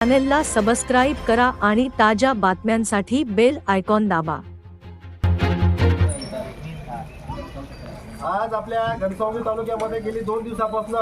चॅनेलला सबस्क्राईब करा आणि ताज्या बातम्यांसाठी बेल आयकॉन दाबा. आज आपल्या घनसावंगी तालुक्यामध्ये गेली दोन दिवसापासून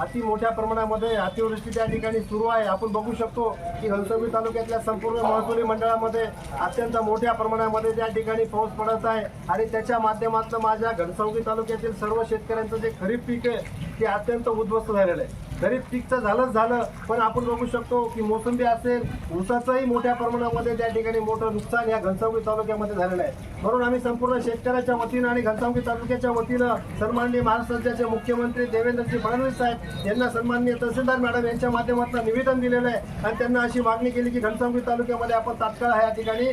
अति मोठ्या प्रमाणामध्ये अतिवृष्टी त्या ठिकाणी सुरू आहे. आपण बघू शकतो की घनसावंगी तालुक्यातल्या संपूर्ण महसुली मंडळामध्ये अत्यंत मोठ्या प्रमाणामध्ये त्या ठिकाणी पाऊस पडत आहे. आणि त्याच्या माध्यमातून माझ्या घनसावगी तालुक्यातील सर्व शेतकऱ्यांचं जे खरीप पीक आहे ते अत्यंत उद्ध्वस्त झालेलं आहे. खरीप पीकचं झालंच झालं पण आपण बघू शकतो की मोसंबी असेल ऊसाचंही मोठ्या प्रमाणामध्ये त्या ठिकाणी मोठं नुकसान या घनसावगी तालुक्यामध्ये झालेलं आहे. म्हणून आम्ही संपूर्ण शेतकऱ्याच्या वतीनं आणि घनसावगी तालुक्याच्या वतीनं सन्माननीय महाराष्ट्र राज्याचे मुख्यमंत्री देवेंद्रजी फडणवीस साहेब यांना सन्माननीय तहसीलदार मॅडम यांच्या माध्यमातून निवेदन दिलेलं आहे. आणि त्यांना अशी मागणी केली की घनसावंगी तालुक्यामध्ये आपण तात्काळ हा या ठिकाणी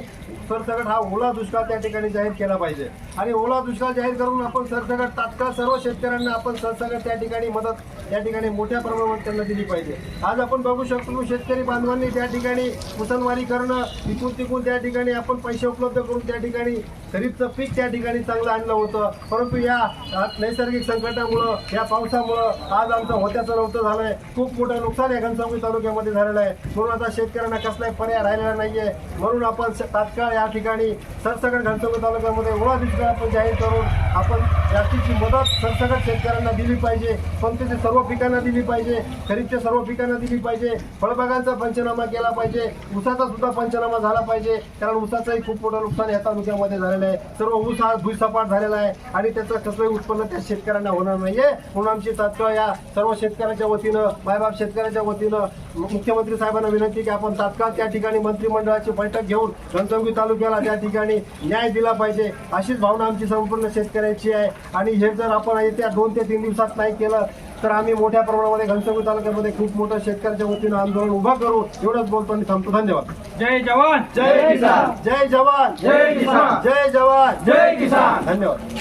सरसकट हा ओला दुष्काळ त्या ठिकाणी जाहीर केला पाहिजे. आणि ओला दुष्काळ जाहीर करून आपण सरसकट तात्काळ सर्व शेतकऱ्यांना आपण सरसकट त्या ठिकाणी मदत या ठिकाणी मोठ्या प्रमाणावर त्यांना दिली पाहिजे. आज आपण बघू शकतो शेतकरी बांधवांनी त्या ठिकाणी कुसनवारी करणं इकून तिकून त्या ठिकाणी आपण पैसे उपलब्ध करून त्या ठिकाणी खरीपचं पीक त्या ठिकाणी चांगलं आणलं होतं. परंतु या नैसर्गिक संकटामुळं या पावसामुळं आज आमचं होत्याचं नव्हतं झालंय. खूप मोठं नुकसान या घनसावंगी तालुक्यामध्ये झालेलं आहे. म्हणून आता शेतकऱ्यांना कसलाही पर्याय राहिलेला नाहीये. म्हणून आपण तात्काळ या ठिकाणी सरसकट घनसावंगी तालुक्यामध्ये ओळा दुष्काळ आपण जाहीर करून आपण जास्तीची मदत सरसकट शेतकऱ्यांना दिली पाहिजे. पंक्तीच्या सर्व पिकांना दिली पाहिजे. खरीपच्या सर्व पिकांना दिली पाहिजे. फळबागांचा पंचनामा केला पाहिजे. ऊसाचा सुद्धा पंचनामा झाला पाहिजे. कारण ऊसाचंही खूप मोठं नुकसान या तालुक्यामध्ये झालेलं आहे. सर्व ऊस हा भुईसपाट झालेला आहे. आणि त्याचं कसलंही उत्पन्न त्या शेतकऱ्यांना होणार नाहीये. म्हणून आमची तात्काळ या सर्व शेतकऱ्यांच्या वतीनं मायबाप शेतकऱ्यांच्या वतीनं मुख्यमंत्री साहेबांना विनंती की आपण तात्काळ त्या ठिकाणी मंत्रिमंडळाची बैठक घेऊन घनसावंगी तालुक्याला त्या ठिकाणी न्याय दिला पाहिजे अशीच भावना आमची संपूर्ण शेतकऱ्याची आहे. आणि हे जर आपण येत्या दोन ते तीन दिवसात नाही केलं तर आम्ही मोठ्या प्रमाणामध्ये घनसावंगी तालुक्यामध्ये खूप मोठं शेतकऱ्याच्या वतीनं आंदोलन उभा करू एवढंच बोलतो आणि थांबतो. धन्यवाद. जय जवान. जय किसान. जय जवान. जय किसान. जय जवान. जय किसान. धन्यवाद.